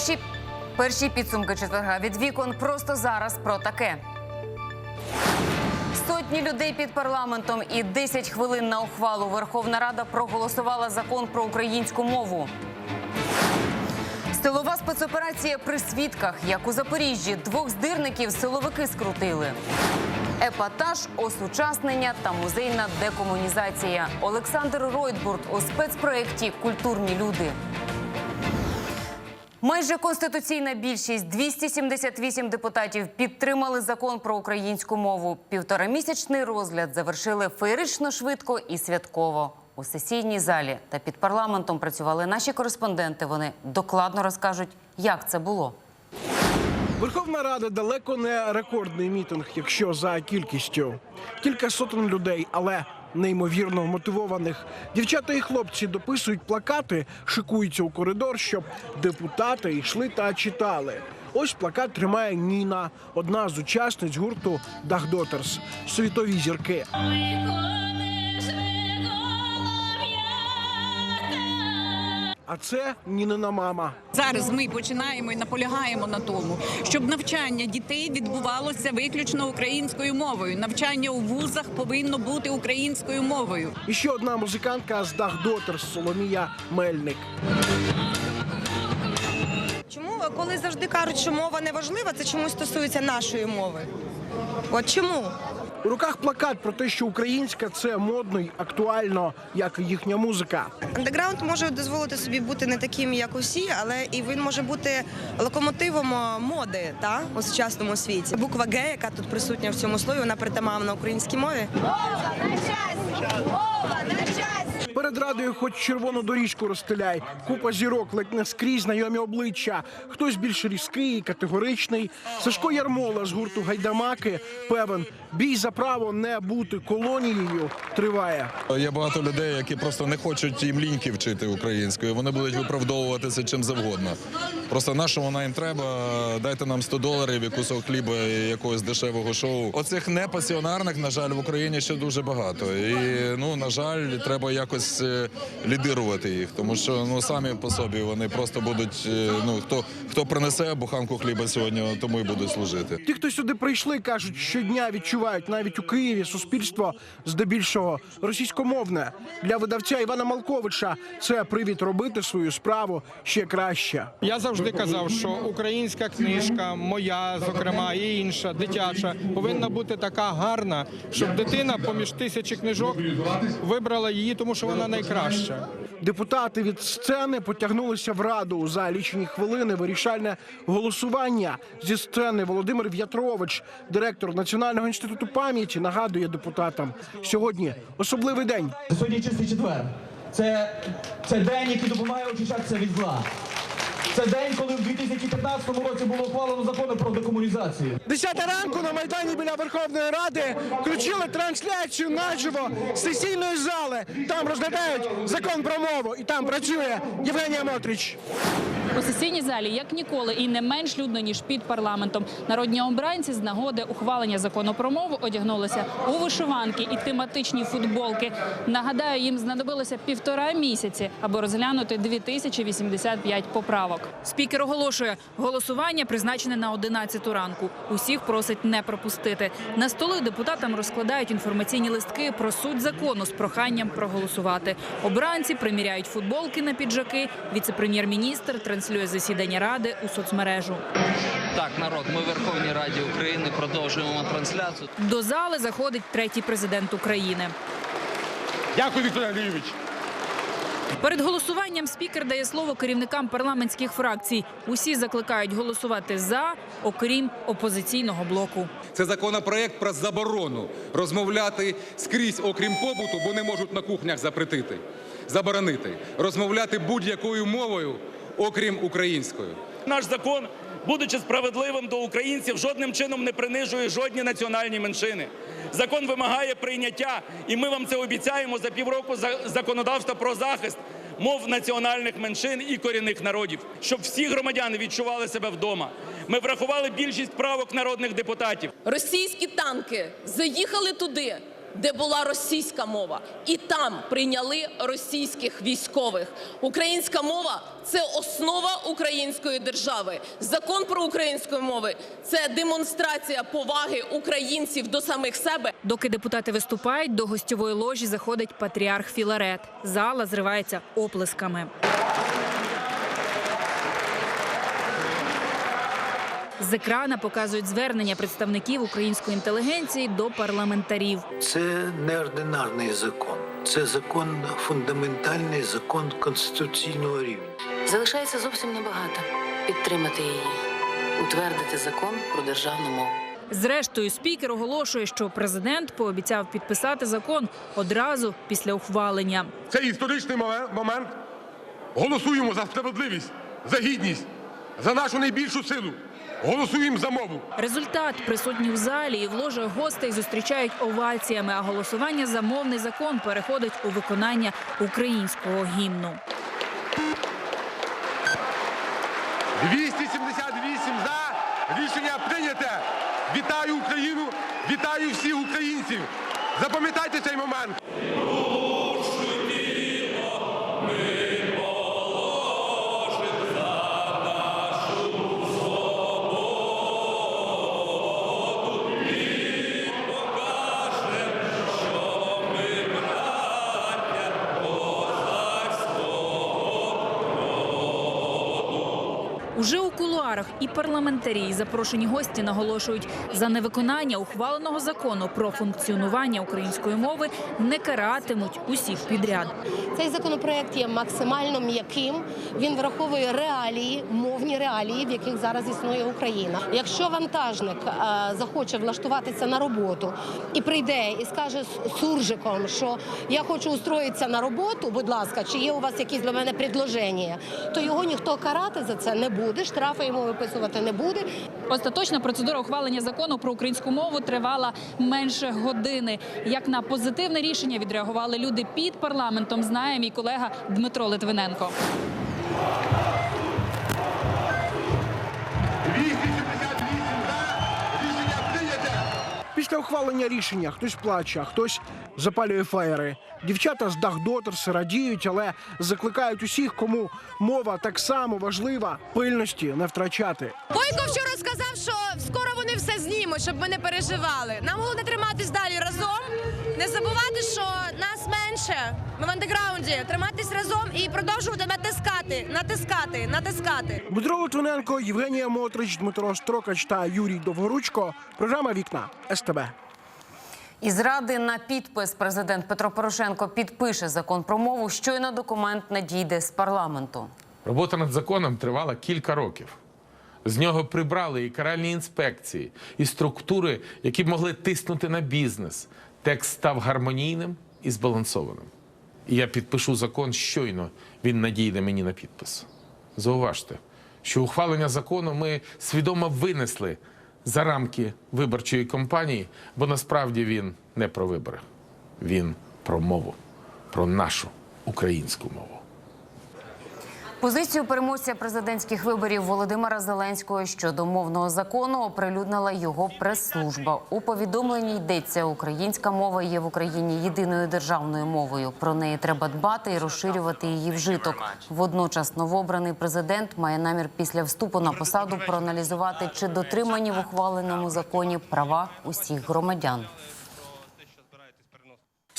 Перші, перші підсумки четверга від вікон просто зараз про таке. Сотні людей під парламентом і 10 хвилин на ухвалу Верховна Рада проголосувала закон про українську мову. Силова спецоперація при свідках, як у Запоріжжі, двох здирників силовики скрутили. Епатаж, осучаснення та музейна декомунізація. Олександр Ройтбурт у спецпроєкті Культурні люди. Майже конституційна більшість 278 депутатів підтримали закон про українську мову. Півторамісячний розгляд завершили феєрично швидко і святково. У сесійній залі та під парламентом працювали наші кореспонденти. Вони докладно розкажуть, як це було. Верховна Рада далеко не рекордний мітинг, якщо за кількістю. Кілька сотень людей, але неймовірно мотивованих. Дівчата і хлопці дописують плакати, шикуються у коридор, щоб депутати йшли та читали. Ось плакат тримає Ніна, одна з учасниць гурту Дахдотерс. Світові зірки. А це Нінина мама. Зараз ми починаємо і наполягаємо на тому, щоб навчання дітей відбувалося виключно українською мовою. Навчання у вузах повинно бути українською мовою. І ще одна музикантка з Дахдотерс Соломія Мельник. Чому коли завжди кажуть, що мова не важлива, це чомусь стосується нашої мови? От чому? У руках плакат про те, що українська це модно й актуально, як і їхня музика. Андеграунд може дозволити собі бути не таким, як усі, але і він може бути локомотивом е, моди та у сучасному світі. Буква Г, яка тут присутня в цьому слові, вона притаманна українській мові. Перед радою, хоч червону доріжку розстеляй, купа зірок, ледь не скрізь знайомі обличчя. Хтось більш різкий категоричний. Сашко Ярмола з гурту Гайдамаки певен, бій за право не бути колонією триває. Є багато людей, які просто не хочуть їм ліньки вчити українською. Вони будуть виправдовуватися чим завгодно. Просто на що вона їм треба? Дайте нам 100 доларів і кусок хліба і якогось дешевого шоу. Оцих непасіонарних, на жаль, в Україні ще дуже багато. І ну на жаль, треба якось е, лідирувати їх, тому що ну самі по собі вони просто будуть. е, Ну хто хто принесе буханку хліба сьогодні, тому й будуть служити. Ті, хто сюди прийшли, кажуть, щодня відчувають навіть у Києві суспільство здебільшого російськомовне для видавця Івана Малковича. Це привід робити свою справу ще краще. Я завжди казав, що українська книжка, моя, зокрема, і інша, дитяча, повинна бути така гарна, щоб дитина поміж тисячі книжок вибрала її, тому що вона найкраща. Депутати від сцени потягнулися в раду за лічені хвилини. Вирішальне голосування зі сцени Володимир В'ятрович, директор Національного інституту пам'яті, нагадує депутатам сьогодні особливий день. Сьогодні чистий четвер. Це, це день, який допомагає очищатися від зла. Це день, коли в 2015 році було ухвалено закони про декомунізацію. Десята ранку на майдані біля Верховної Ради включили трансляцію наживо з сесійної зали. Там розглядають закон про мову, і там працює Євгенія Мотрич. У сесійній залі як ніколи і не менш людно ніж під парламентом. Народні обранці з нагоди ухвалення закону про мову одягнулися у вишиванки і тематичні футболки. Нагадаю, їм знадобилося півтора місяці, аби розглянути 2085 поправок. Спікер оголошує, голосування призначене на 11 ранку. Усіх просить не пропустити. На столи депутатам розкладають інформаційні листки про суть закону з проханням проголосувати. Обранці приміряють футболки на піджаки. Віце-прем'єр-міністр транслює засідання ради у соцмережу. Так, народ, ми в Верховній Раді України продовжуємо трансляцію. До зали заходить третій президент України. Дякую, Віктор Андрійович. Перед голосуванням спікер дає слово керівникам парламентських фракцій. Усі закликають голосувати за, окрім опозиційного блоку. Це законопроект про заборону розмовляти скрізь, окрім побуту, бо не можуть на кухнях запретити, заборонити, розмовляти будь-якою мовою, окрім української. Наш закон, будучи справедливим до українців, жодним чином не принижує жодні національні меншини. Закон вимагає прийняття, і ми вам це обіцяємо за півроку за- законодавства про захист мов національних меншин і корінних народів, щоб всі громадяни відчували себе вдома. Ми врахували більшість правок народних депутатів. Російські танки заїхали туди, де була російська мова, і там прийняли російських військових. Українська мова це основа української держави. Закон про українську мову це демонстрація поваги українців до самих себе. Доки депутати виступають, до гостьової ложі заходить патріарх Філарет. Зала зривається оплесками. З екрана показують звернення представників української інтелігенції до парламентарів. Це неординарний закон. Це закон фундаментальний, закон конституційного рівня. Залишається зовсім небагато підтримати її, утвердити закон про державну мову. Зрештою, спікер оголошує, що президент пообіцяв підписати закон одразу після ухвалення. Це історичний моме- момент. Голосуємо за справедливість, за гідність, за нашу найбільшу силу. Голосуємо за мову. Результат присутні в залі і в ложах гостей зустрічають оваціями, а голосування за мовний закон переходить у виконання українського гімну. 278 за. Рішення прийняте. Вітаю Україну, вітаю всіх українців. Запам'ятайте цей момент. Уже у кулуарах і парламентарі, і запрошені гості наголошують, за невиконання ухваленого закону про функціонування української мови не каратимуть усіх підряд. Цей законопроект є максимально м'яким. Він враховує реалії, мовні реалії, в яких зараз існує Україна. Якщо вантажник е, захоче влаштуватися на роботу і прийде і скаже суржиком, що я хочу устроїтися на роботу, будь ласка, чи є у вас якісь для мене предложення, то його ніхто карати за це не буде, штрафи йому виписувати не буде. Остаточна процедура ухвалення закону про українську мову тривала менше години. Як на позитивне рішення відреагували люди під парламентом, знає мій колега Дмитро Литвиненко. Після ухвалення рішення хтось плаче, а хтось запалює фаєри. Дівчата з Дахдотерси радіють, але закликають усіх, кому мова так само важлива, пильності не втрачати. Бойко вчора сказав, що скоро вони все знімуть, щоб ми не переживали. Нам головне триматись далі разом, не забувати, що нас менше. Ми в андеграунді. Триматись разом і продовжувати натискати, натискати, натискати. Дмитро Литвиненко, Євгенія Мотрич, Дмитро Строкач та Юрій Довгоручко. Програма Вікна СТБ. Із ради на підпис президент Петро Порошенко підпише закон про мову. Щойно документ надійде з парламенту. Робота над законом тривала кілька років. З нього прибрали і каральні інспекції, і структури, які б могли тиснути на бізнес. Текст став гармонійним і збалансованим. І я підпишу закон щойно він надійде мені на підпис. Зауважте, що ухвалення закону ми свідомо винесли за рамки виборчої кампанії, бо насправді він не про вибори, він про мову, про нашу українську мову. Позицію переможця президентських виборів Володимира Зеленського щодо мовного закону оприлюднила його прес-служба. У повідомленні йдеться, українська мова є в Україні єдиною державною мовою. Про неї треба дбати і розширювати її вжиток. Водночас новообраний президент має намір після вступу на посаду проаналізувати, чи дотримані в ухваленому законі права усіх громадян.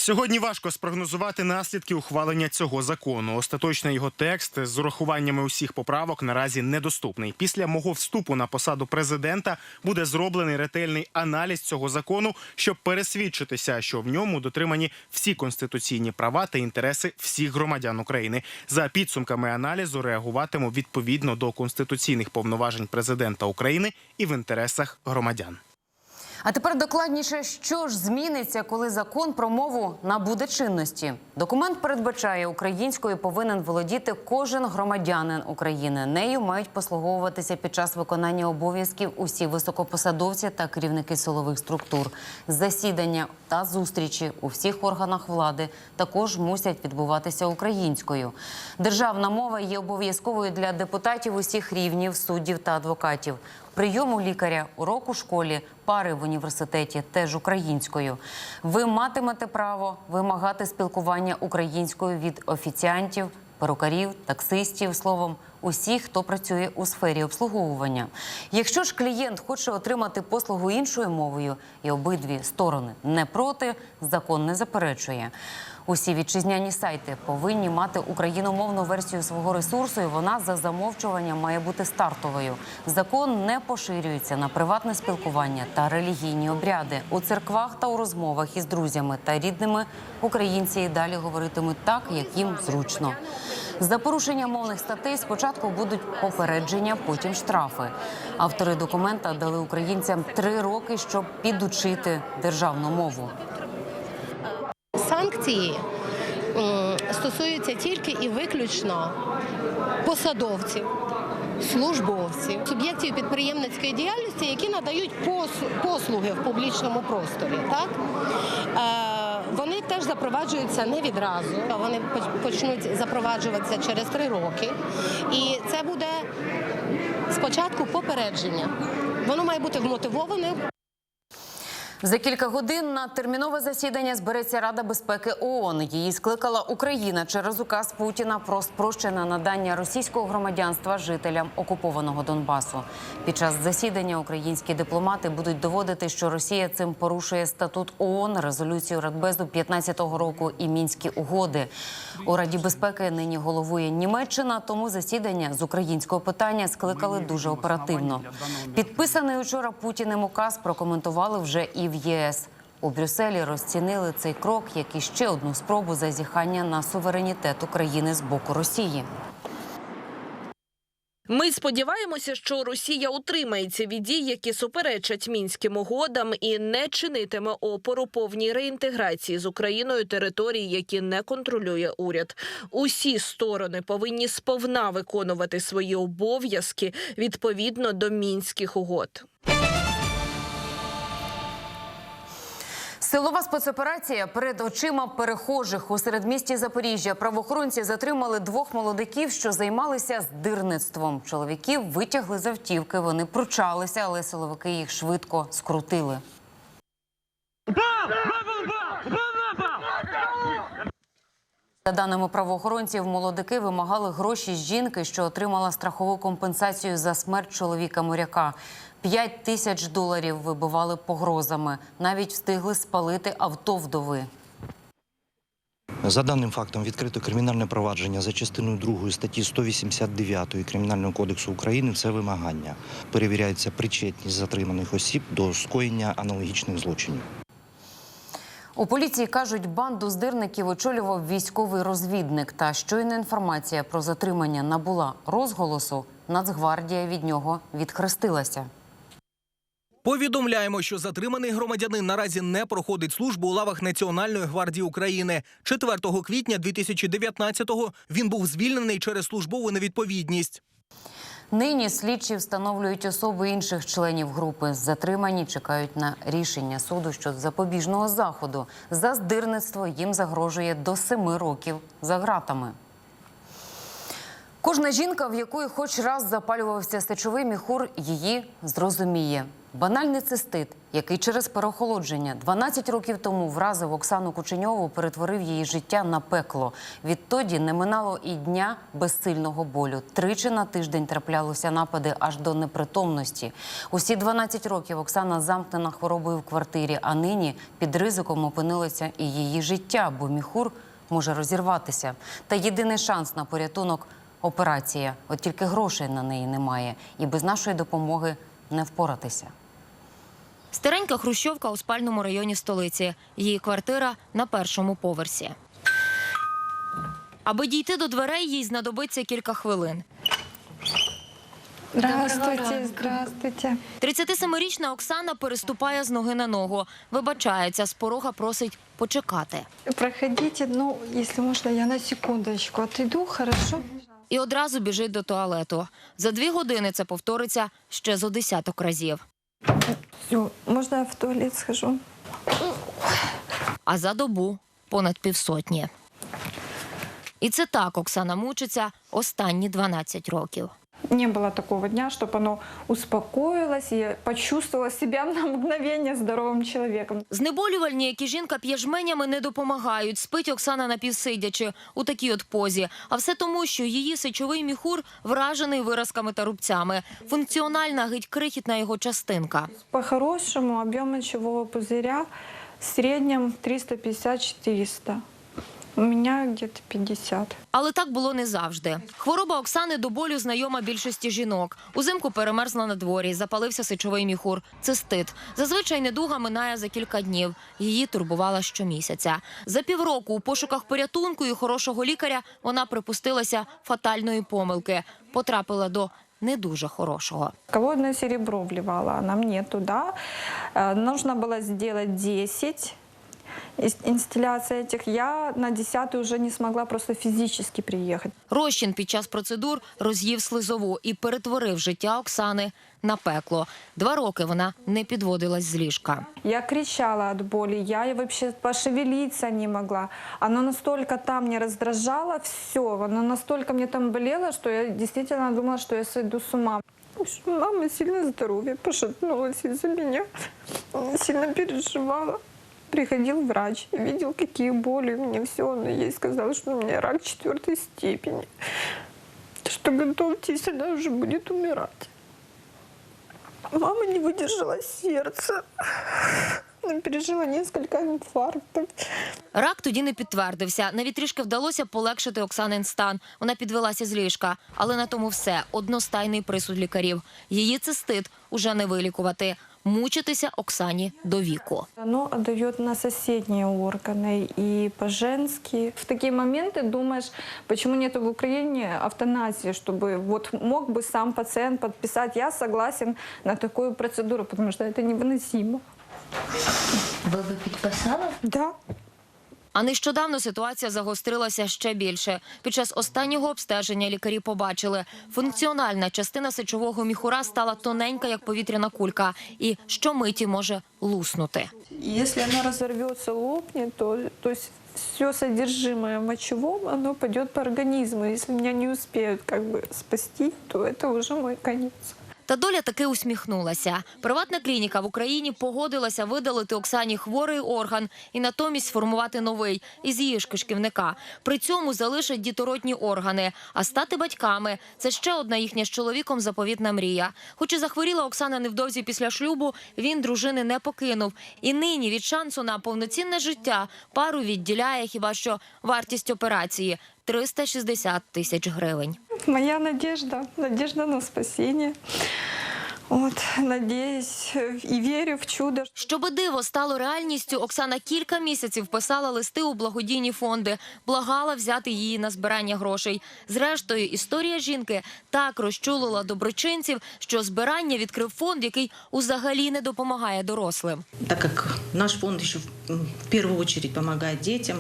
Сьогодні важко спрогнозувати наслідки ухвалення цього закону. Остаточний його текст з урахуваннями усіх поправок наразі недоступний. Після мого вступу на посаду президента буде зроблений ретельний аналіз цього закону, щоб пересвідчитися, що в ньому дотримані всі конституційні права та інтереси всіх громадян України. За підсумками аналізу реагуватиму відповідно до конституційних повноважень президента України і в інтересах громадян. А тепер докладніше, що ж зміниться, коли закон про мову набуде чинності. Документ передбачає, українською повинен володіти кожен громадянин України. Нею мають послуговуватися під час виконання обов'язків усі високопосадовці та керівники силових структур. Засідання та зустрічі у всіх органах влади також мусять відбуватися українською. Державна мова є обов'язковою для депутатів усіх рівнів, суддів та адвокатів. Прийом у лікаря, урок у школі, пари в університеті теж українською. Ви матимете право вимагати спілкування українською від офіціантів, перукарів, таксистів, словом, усіх, хто працює у сфері обслуговування. Якщо ж клієнт хоче отримати послугу іншою мовою, і обидві сторони не проти, закон не заперечує. Усі вітчизняні сайти повинні мати україномовну версію свого ресурсу, і вона за замовчуванням має бути стартовою. Закон не поширюється на приватне спілкування та релігійні обряди. У церквах та у розмовах із друзями та рідними українці і далі говоритимуть так, як їм зручно. За порушення мовних статей спочатку будуть попередження, потім штрафи. Автори документа дали українцям три роки, щоб підучити державну мову. Санкції стосуються тільки і виключно посадовців, службовців, суб'єктів підприємницької діяльності, які надають послуги в публічному просторі. Так? Е, вони теж запроваджуються не відразу. Вони почнуть запроваджуватися через три роки. І це буде спочатку попередження. Воно має бути вмотивоване, За кілька годин на термінове засідання збереться Рада безпеки ООН. Її скликала Україна через указ Путіна про спрощене надання російського громадянства жителям окупованого Донбасу. Під час засідання українські дипломати будуть доводити, що Росія цим порушує статут ООН, резолюцію Радбезу 15-го року і мінські угоди. У Раді безпеки нині головує Німеччина, тому засідання з українського питання скликали дуже оперативно. Підписаний учора Путіним указ прокоментували вже і в ЄС. У Брюсселі розцінили цей крок як і ще одну спробу зазіхання на суверенітет України з боку Росії. Ми сподіваємося, що Росія утримається від дій, які суперечать мінським угодам, і не чинитиме опору повній реінтеграції з Україною територій, які не контролює уряд. Усі сторони повинні сповна виконувати свої обов'язки відповідно до мінських угод. Силова спецоперація перед очима перехожих у середмісті Запоріжжя. Правоохоронці затримали двох молодиків, що займалися здирництвом. Чоловіків витягли з автівки. Вони пручалися, але силовики їх швидко скрутили. За даними правоохоронців, молодики вимагали гроші з жінки, що отримала страхову компенсацію за смерть чоловіка моряка. П'ять тисяч доларів вибивали погрозами. Навіть встигли спалити авто вдови. За даним фактом відкрито кримінальне провадження за частиною 2 статті 189 Кримінального кодексу України. Це вимагання. Перевіряється причетність затриманих осіб до скоєння аналогічних злочинів. У поліції кажуть, банду здирників очолював військовий розвідник. Та щойна інформація про затримання набула розголосу. Нацгвардія від нього відхрестилася. Повідомляємо, що затриманий громадянин наразі не проходить службу у лавах Національної гвардії України. 4 квітня 2019-го він був звільнений через службову невідповідність. Нині слідчі встановлюють особи інших членів групи. Затримані чекають на рішення суду щодо запобіжного заходу. За здирництво їм загрожує до семи років за ґратами. Кожна жінка, в якої хоч раз запалювався сечовий міхур, її зрозуміє. Банальний цистит, який через переохолодження 12 років тому вразив Оксану Кученьову, перетворив її життя на пекло. Відтоді не минало і дня без сильного болю. Тричі на тиждень траплялися напади аж до непритомності. Усі 12 років Оксана замкнена хворобою в квартирі, а нині під ризиком опинилося і її життя, бо міхур може розірватися. Та єдиний шанс на порятунок операція. От тільки грошей на неї немає, і без нашої допомоги не впоратися. Старенька хрущовка у спальному районі столиці. Її квартира на першому поверсі. Аби дійти до дверей, їй знадобиться кілька хвилин. Здравствуйте, здравствуйте. 37-річна Оксана переступає з ноги на ногу. Вибачається, з порога просить почекати. Проходите, ну, если можно, я на секундочку отойду, хорошо? І одразу біжить до туалету. За дві години це повториться ще зо десяток разів. Все, можно я в туалет схожу? а за добу понад півсотні. І це так Оксана мучиться останні 12 років Не было такого дня, чтобы оно успокоилось и почувствовало себя на мгновение здоровым человеком. Знеболювальні, які жінка п'є жменями, не допомагають. Спить Оксана напівсидячи у такій от позі. А все тому, що її сечовий міхур вражений виразками та рубцями. Функціональна геть крихітна його частинка. По-хорошему объем мочевого пузыря в среднем 350-400. У меня где-то 50. Але так було не завжди. Хвороба Оксани до болю знайома більшості жінок. Узимку перемерзла на дворі, запалився сечовий міхур. Цистит. Зазвичай недуга минає за кілька днів. Її турбувала щомісяця. За півроку у пошуках порятунку і хорошого лікаря вона припустилася фатальної помилки. Потрапила до не дуже хорошого. Колодное серебро вливала она мне туда. Э, Нужно было сделать 10 инстилляций этих. Я на 10 уже не смогла просто физически приехать. Розчин під час процедур роз'їв слизову і перетворив життя Оксани на пекло. Два роки вона не підводилась з ліжка. Я кричала от боли, я вообще пошевелиться не могла. Оно настолько там мне раздражало все, оно настолько мне там болело, что я действительно думала, что я сойду с ума. Мама сильно здоровье пошатнулась из-за меня, Она сильно переживала. Приходил врач, видел, какие боли у меня все, но ей сказал, что у меня рак четвертой степени, что готовьтесь, она уже будет умирать. Мама не выдержала сердце. Она пережила несколько инфарктов. Рак тоді не підтвердився. Навіть трішки вдалося полегшити Оксанин стан. Вона підвелася з ліжка, але на тому все одностайний присуд лікарів. Її цистит уже не вилікувати Мучитися Оксані до віку. Оно отдает на соседние органы и по-женски. В такие моменты думаешь, почему нет в Украине автоназии, чтобы вот мог бы сам пациент подписать, я согласен на такую процедуру, потому что это невыносимо. Ви би підписали? Да. А нещодавно ситуація загострилася ще більше. Під час останнього обстеження лікарі побачили, функціональна частина сечового міхура стала тоненька, як повітряна кулька, і щомиті може луснути. И Если она разорвется, лопнет, то, то все содержимое в мочевом, оно пойдет по организму. Если меня не успеют как бы спасти, то это уже мой конец. Та доля таки усміхнулася. Приватна клініка в Україні погодилася видалити Оксані хворий орган і натомість сформувати новий із її ж кишківника. При цьому залишать дітородні органи. А стати батьками це ще одна їхня з чоловіком заповітна мрія. Хоч і захворіла Оксана невдовзі після шлюбу, він дружини не покинув. І нині від шансу на повноцінне життя пару відділяє хіба що вартість операції 360 тисяч гривень. Моя надежда, надежда на спасение. Вот, надеюсь и верю в чудо. Щоби диво стало реальністю, Оксана кілька місяців писала листи у благодійні фонди, благала взяти її на збирання грошей. Зрештою, історія жінки так розчулила доброчинців, що збирання відкрив фонд, який узагалі не допомагає дорослим. так как наш фонд еще в в первую очередь помогает детям,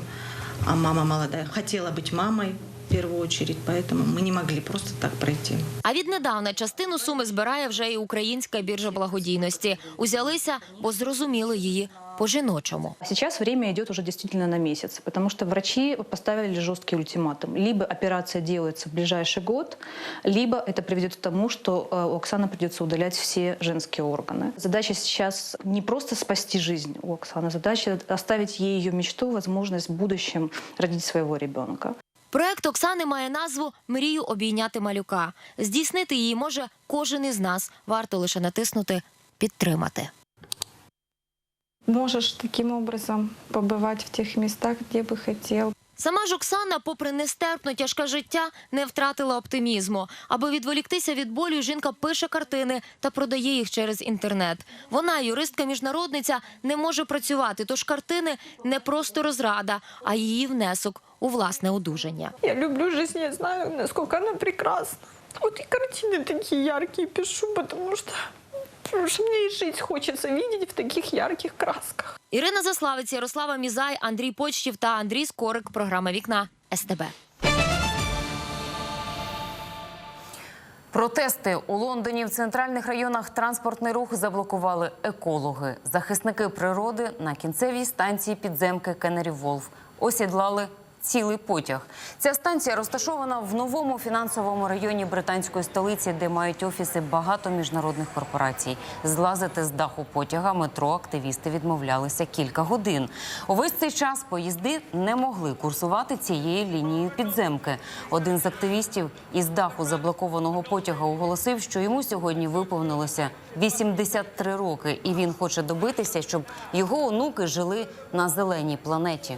а мама молодая хотела быть мамой в первую очередь, поэтому мы не могли просто так пройти. А віднедавна частину суми збирає вже і українська біржа благодійності. Узялися, бо зрозуміли її по-жіночому. Сейчас время идет уже действительно на месяц, потому что врачи поставили жесткий ультиматум. Либо операция делается в ближайший год, либо это приведет к тому, что э, у Оксаны придется удалять все женские органы. Задача сейчас не просто спасти жизнь у Оксаны, задача оставить ей ее мечту, возможность в будущем родить своего ребенка. Проект Оксани має назву Мрію обійняти малюка. Здійснити її може кожен із нас. Варто лише натиснути підтримати. Можешь таким образом побывать в тех местах, где бы хотел. Сама ж Оксана, попри нестерпно тяжке життя, не втратила оптимізму. Аби відволіктися від болю, жінка пише картини та продає їх через інтернет. Вона, юристка-міжнародниця, не може працювати, тож картини не просто розрада, а її внесок у власне одужання. Я люблю жизнь, я знаю, насколько она прекрасна. Вот и картины такие яркие пишу, потому что, потому что мне и жить хочется видеть в таких ярких красках. Ірина Заславець, Ярослава Мізай, Андрій Почтів та Андрій Скорик. Програма Вікна СТБ. Протести у Лондоні в центральних районах транспортний рух заблокували екологи. Захисники природи на кінцевій станції підземки Кеннері Волф осідлали цілий потяг. Ця станція розташована в новому фінансовому районі британської столиці, де мають офіси багато міжнародних корпорацій. Злазити з даху потяга метро активісти відмовлялися кілька годин. Увесь цей час поїзди не могли курсувати цією лінією підземки. Один з активістів із даху заблокованого потяга оголосив, що йому сьогодні виповнилося 83 роки, і він хоче добитися, щоб його онуки жили на зеленій планеті.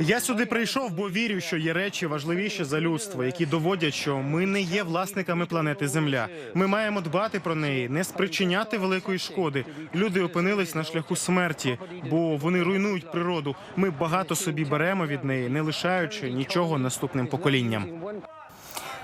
Я сюди прийшов, бо вірю, що є речі важливіші за людство, які доводять, що ми не є власниками планети Земля. Ми маємо дбати про неї, не спричиняти великої шкоди. Люди опинились на шляху смерті, бо вони руйнують природу. Ми багато собі беремо від неї, не лишаючи нічого наступним поколінням.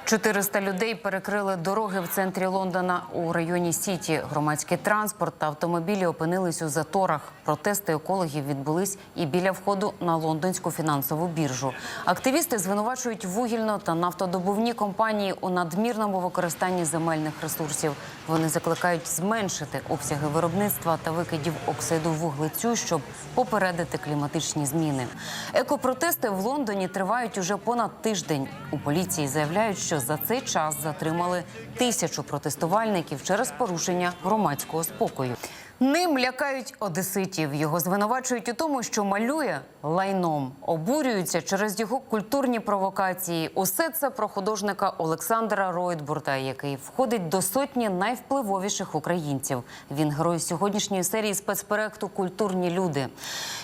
400 людей перекрили дороги в центрі Лондона у районі Сіті. Громадський транспорт та автомобілі опинились у заторах. Протести екологів відбулись і біля входу на лондонську фінансову біржу. Активісти звинувачують вугільно та нафтодобувні компанії у надмірному використанні земельних ресурсів. Вони закликають зменшити обсяги виробництва та викидів оксиду вуглецю, щоб попередити кліматичні зміни. Екопротести в Лондоні тривають уже понад тиждень. У поліції заявляють, що за цей час затримали тисячу протестувальників через порушення громадського спокою. Ним лякають одеситів. Його звинувачують у тому, що малює лайном, обурюються через його культурні провокації. Усе це про художника Олександра Ройтбурта, який входить до сотні найвпливовіших українців. Він герой сьогоднішньої серії спецпроекту Культурні люди.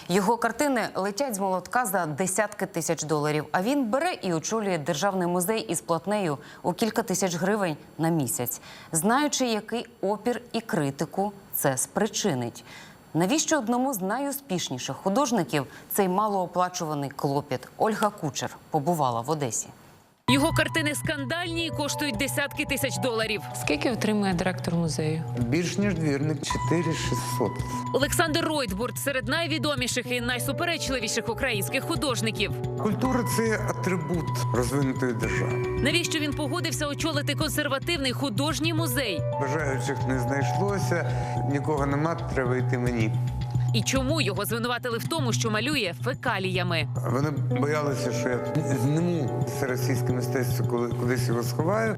Його картини летять з молотка за десятки тисяч доларів. А він бере і очолює державний музей із платнею у кілька тисяч гривень на місяць, знаючи, який опір і критику це спричинить. Навіщо одному з найуспішніших художників цей малооплачуваний клопіт? Ольга Кучер побувала в Одесі. Його картини скандальні і коштують десятки тисяч доларів. Скільки отримує директор музею? Більш ніж двірник 4600. Олександр Ройтбурт серед найвідоміших і найсуперечливіших українських художників. Культура це атрибут розвинутої держави. Навіщо він погодився очолити консервативний художній музей? Бажаючих не знайшлося, нікого нема, треба йти мені. І чому його звинуватили в тому, що малює фекаліями? Вони боялися, що я зніму це російське мистецтво, коли кудись його сховаю.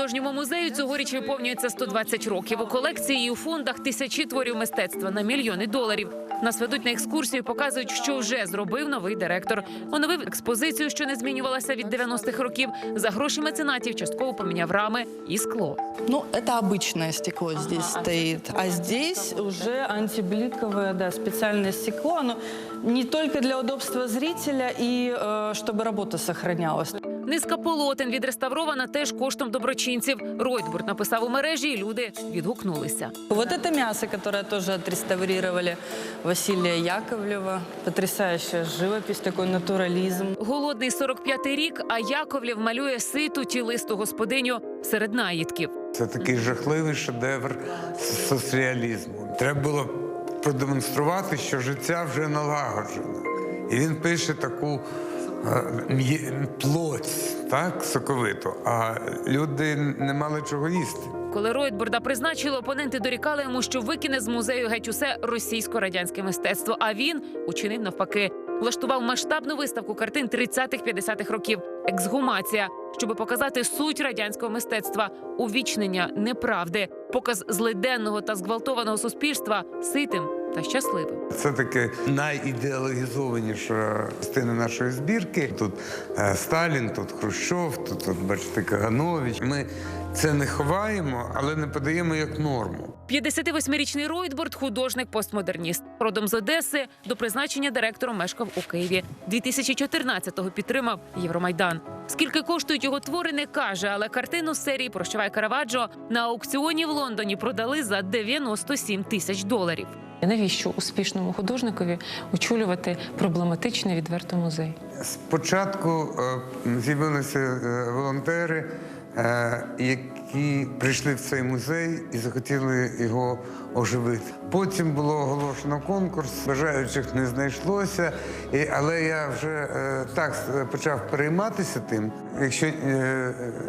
художньому музею цьогоріч виповнюється 120 років. У колекції і у фондах тисячі творів мистецтва на мільйони доларів. Нас ведуть на екскурсію, показують, що вже зробив новий директор. Оновив експозицію, що не змінювалася від 90-х років. За гроші меценатів частково поміняв рами і скло. Ну, это обычное стекло здесь стоит. А здесь уже антибликовое, да, специальное стекло. Оно не только для удобства зрителя и э, чтобы работа сохранялась. Низка полотен відреставрована теж коштом доброчинців. Ройтбурт написав у мережі, і люди відгукнулися. Вот это мясо, которое тоже отреставрировали Василия Яковлева. Потрясающая живопись, такой натурализм. Голодний 45-й рік, а Яковлєв малює ситу тілисту господиню серед наїдків. Це такий жахливий шедевр с- соцреалізму. Треба було продемонструвати, що життя вже налагоджено. І він пише таку плоть, так, соковиту, а люди не мали чого їсти. Коли Ройтбурда призначили, опоненти дорікали йому, що викине з музею геть усе російсько-радянське мистецтво. А він учинив навпаки. Влаштував масштабну виставку картин 30-50-х років. Ексгумація, щоб показати суть радянського мистецтва, увічнення неправди, показ злиденного та зґвалтованого суспільства ситим та щасливим. Це таке найідеологізованіша частина нашої збірки. Тут е, Сталін, тут Хрущов, тут, тут бачите, Каганович. Ми це не ховаємо, але не подаємо як норму. 58-річний Ройтбурд – художник-постмодерніст. Родом з Одеси до призначення директором мешкав у Києві. 2014-го підтримав Євромайдан. Скільки коштують його твори, не каже, але картину з серії Прощавай Караваджо на аукціоні в Лондоні продали за 97 тисяч доларів. Навіщо успішному художникові очолювати проблематичний відверто музей? Спочатку е, з'явилися е, волонтери, е, які прийшли в цей музей і захотіли його оживити. Потім було оголошено конкурс, бажаючих не знайшлося, але я вже так почав перейматися тим. Якщо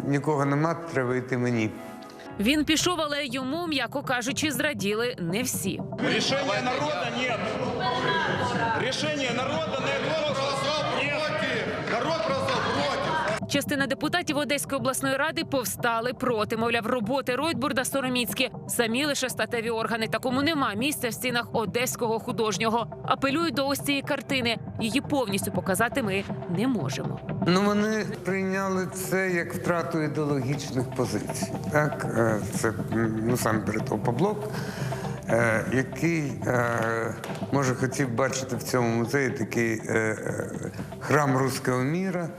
нікого нема, треба йти мені. Він пішов, але йому, м'яко кажучи, зраділи не всі. Решения народа нет. Решение народа нет. Народ против. Частина депутатів Одеської обласної ради повстали проти, мовляв, роботи Ройтбурда сороміцькі. Самі лише статеві органи. Такому нема місця в стінах одеського художнього. Апелюють до ось цієї картини. Її повністю показати ми не можемо. Ну вони прийняли це як втрату ідеологічних позицій. Так, Е, це ну сам перед Опоблок, е, який е, може хотів бачити в цьому музеї такий храм руського міра.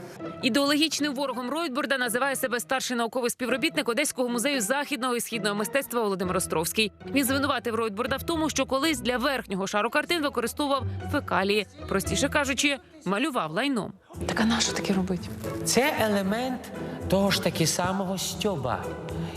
Ідеологічним ворогом Ройтбурда називає себе старший науковий співробітник Одеського музею західного і східного мистецтва Володимир Островський. Він звинуватив Ройтбурда в тому, що колись для верхнього шару картин використовував фекалії, простіше кажучи, малював лайном. Так а на що таке робить? Це елемент того ж таки самого стьоба.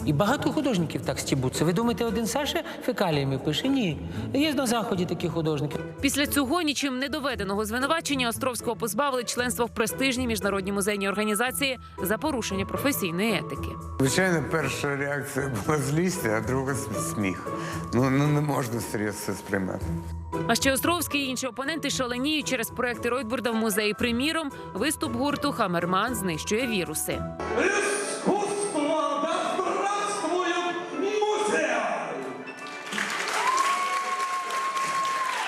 І багато художників так стібуться. Ви думаєте, один Саша фекаліями пише? Ні. Є на заході такі художники. Після цього нічим не доведеного звинувачення Островського позбавили членства в престижній міжнародній музейній організації за порушення професійної етики. Звичайно, перша реакція була злість, а друга сміх. Ну, ну не можна серйозно це сприймати. А ще Островський і інші опоненти шаленіють через проекти Ройтбурда в музеї. Приміром, виступ гурту Хамерман знищує віруси.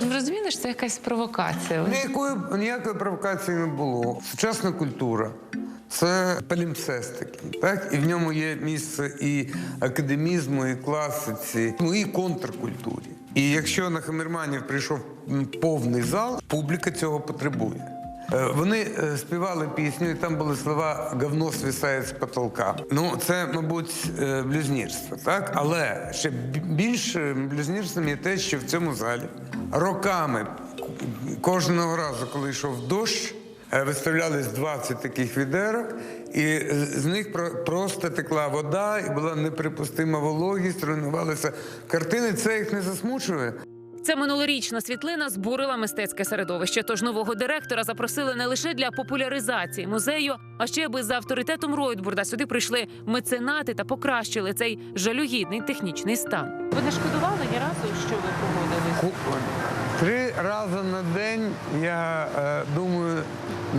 Ви розумієте, що це якась провокація? Ніякої, ніякої провокації не було. Сучасна культура це палімпсест так? І в ньому є місце і академізму, і класиці, ну і контркультурі. І якщо на Хамерманів прийшов повний зал, публіка цього потребує. Е, Вони е, співали пісню, і там були слова говно свисає з потолка. Ну, це, мабуть, е, блюзнірство, так? Але ще бі- більш е, блюзнірством є те, що в цьому залі роками кожного разу, коли йшов дощ, виставлялись 20 таких відерок, і з- них про- просто текла вода, і була неприпустима вологість, руйнувалися картини. Це їх не засмучує. Ця минулорічна світлина збурила мистецьке середовище. Тож нового директора запросили не лише для популяризації музею, а ще аби за авторитетом Ройтбурда сюди прийшли меценати та покращили цей жалюгідний технічний стан. Ви не шкодували ні разу, що ви погодились? Три рази на день я е, думаю,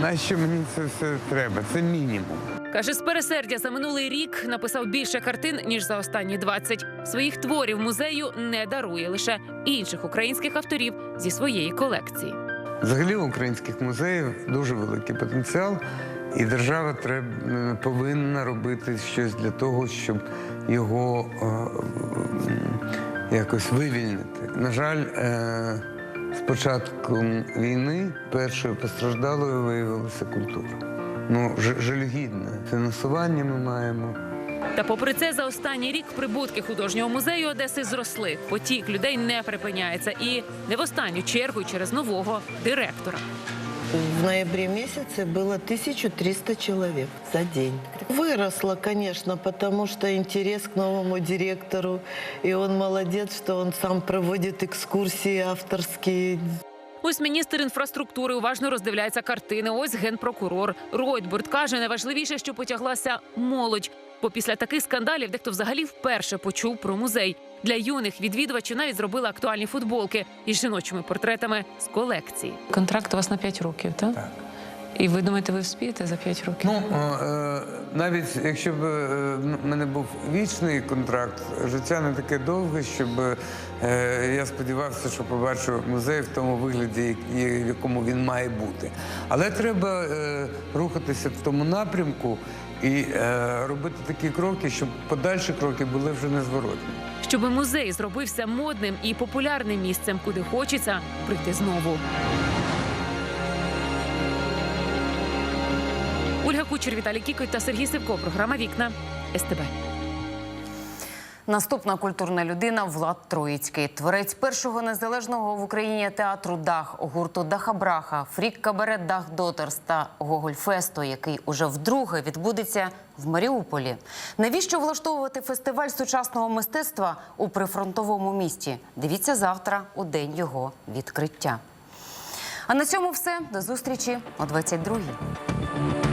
нащо мені це все треба? Це мінімум. Каже, з пересердя за минулий рік написав більше картин ніж за останні 20. Своїх творів музею не дарує лише інших українських авторів зі своєї колекції. Взагалі у українських музеїв дуже великий потенціал, і держава треба е, повинна робити щось для того, щоб його е, якось вивільнити. На жаль, е, з початком війни першою постраждалою виявилася культура Ну, ж- жалюгідне фінансування ми маємо. Та попри це, за останній рік прибутки художнього музею Одеси зросли. Потік людей не припиняється і не в останню чергу через нового директора. В ноябре месяце было 1300 человек за день. Выросло, конечно, потому что интерес к новому директору. И он молодец, что он сам проводит экскурсии авторские. Ось міністр інфраструктури уважно роздивляється картини. Ось генпрокурор Ройтбурд каже, найважливіше, що потяглася молодь. Бо після таких скандалів дехто взагалі вперше почув про музей. Для юних відвідувачів навіть зробили актуальні футболки із жіночими портретами з колекції. Контракт у вас на 5 років, так? Так. І ви думаєте, ви вспієте за 5 років? Ну, е, навіть якщо б е, в мене був вічний контракт, життя не таке довге, щоб е, я сподівався, що побачу музей в тому вигляді, в якому він має бути. Але треба рухатися в тому напрямку і робити такі кроки, щоб подальші кроки були вже незворотні. Щоби музей зробився модним і популярним місцем, куди хочеться прийти знову. Кучер, Віталій Кікоть та Сергій Сивко. Програма Вікна СТБ. Наступна культурна людина Влад Троїцький, творець першого незалежного в Україні театру Дах, гурту Дахабраха, Фрік Кабарет Дах Дотерс та Гогольфесту, який уже вдруге відбудеться в Маріуполі. Навіщо влаштовувати фестиваль сучасного мистецтва у прифронтовому місті? Дивіться завтра у день його відкриття. А на цьому все. До зустрічі о 22-й.